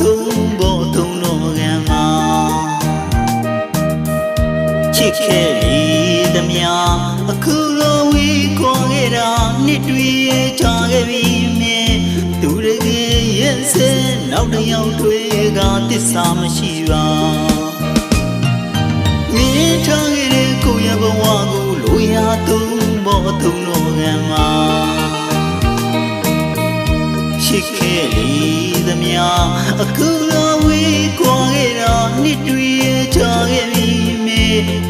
သုံးဘောသုံးလောကံမှာချစ်ခဲ့ဤသမျှအခုလိုဝီခေါ်ခဲ့တာနှစ်တွေချာခဲ့ပြီမေသူတကယ်ရင်စဲနောက်တစ်ယောက်တွေကတစ္ဆာမရှိပါမင်းထားခဲ့တဲ့ကိုယ့်ရဲ့ဘဝကိုလိုရာသုံးဘောသုံးလောကံမှာ She မျှအခုတော့ဝေးကွာခဲ့တာနှစ်တွေကြာခဲ့ပြီမေ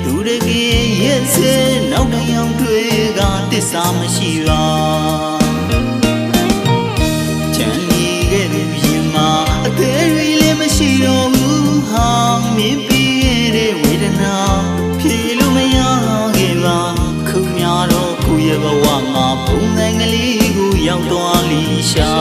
သူတကယ်ရဲ့စဲနောက်တစ်ယောက်တွေကတစ္ဆာမရှိပါချန်နေခဲ့ပြီရင်မှာအသေးတွေလည်းမရှိတော့ဘူးဟာမင်းပြီးခဲ့တဲ့ဝေဒနာဖြေလို့မရခဲ့ပါခုများတော့ကိုယ့်ရဲ့ဘဝမှာပုံစံကလေးကိုရောက်သွားလိရှာ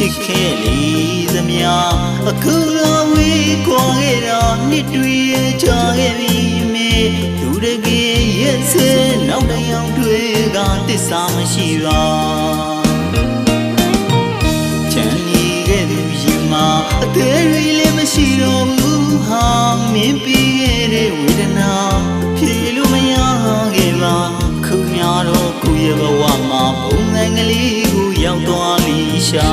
ရှိခဲ့လေသမျှအခုတော့ဝေးကွာခဲ့တာနှစ်တွေကြာခဲ့ပြီမေသူတကယ်ရဲ့စဲနောက်တစ်ယောက်တွေကတစ္ဆာမရှိပါချန်နေခဲ့သူရင်မှာအသေးတွေလည်းမရှိတော့ဘူးဟာမင်းပြီးခဲ့တဲ့ဝေဒနာဖြေလို့မရခဲ့ပါခုများတော့ကိုယ့်ရဲ့ဘဝမှာပုံစံကလေးကိုရောက်သွားလိ ရှာ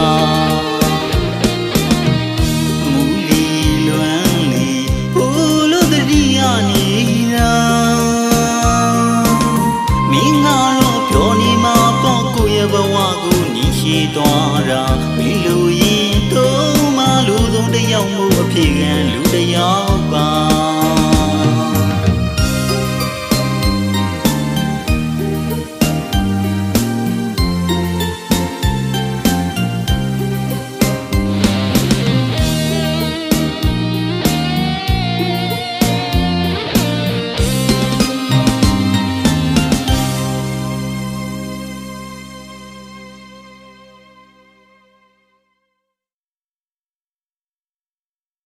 မူလီလွမ်းလီဘို့လို့တတိယနေတာမင်းကတော့ပြောနေမှာပေါ့ကိုယ့်ရဲ့ဘဝကိုနီးရှိသွားတာမင်းလူရင်တော့မလူဆုံးတစ်ယောက်မို့အဖြစ်ခံလူတစ်ယောက်ပါ